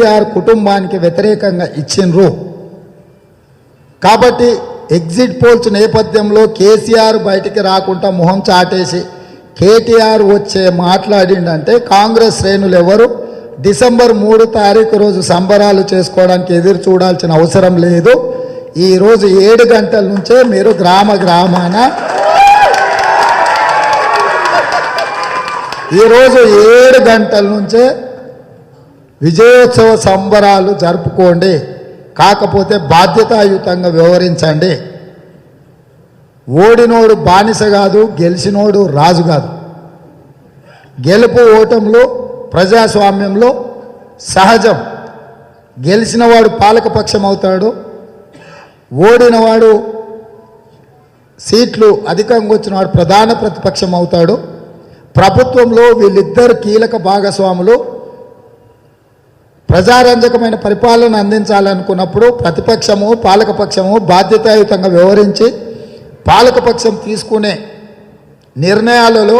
కేసీఆర్ కుటుంబానికి వ్యతిరేకంగా ఇచ్చిండ్రు. కాబట్టి ఎగ్జిట్ పోల్స్ నేపథ్యంలో కేసీఆర్ బయటికి రాకుండా మొహం చాటేసి కేటీఆర్ వచ్చే మాట్లాడిండంటే కాంగ్రెస్ శ్రేణులు ఎవరు? డిసెంబర్ మూడు తారీఖు రోజు సంబరాలు చేసుకోవడానికి ఎదురు చూడాల్సిన అవసరం లేదు. ఈరోజు ఏడు గంటల నుంచే మీరు గ్రామ గ్రామాన. ఈరోజు ఏడు గంటల నుంచే విజయోత్సవ సంబరాలు జరుపుకోండి. కాకపోతే బాధ్యతాయుతంగా వ్యవహరించండి. ఓడినోడు బానిస కాదు గెలిచినోడు రాజు కాదు. గెలుపు ఓటంలో ప్రజాస్వామ్యంలో సహజం. గెలిచినవాడు పాలకపక్షం అవుతాడు ఓడినవాడు సీట్లు అధికంగా వచ్చినవాడు ప్రధాన ప్రతిపక్షం అవుతాడు ప్రభుత్వంలో వీళ్ళిద్దరు కీలక భాగస్వాములు ప్రజారంజకమైన పరిపాలన అందించాలనుకున్నప్పుడు ప్రతిపక్షము పాలకపక్షము బాధ్యతాయుతంగా వ్యవహరించి పాలకపక్షం తీసుకునే నిర్ణయాలలో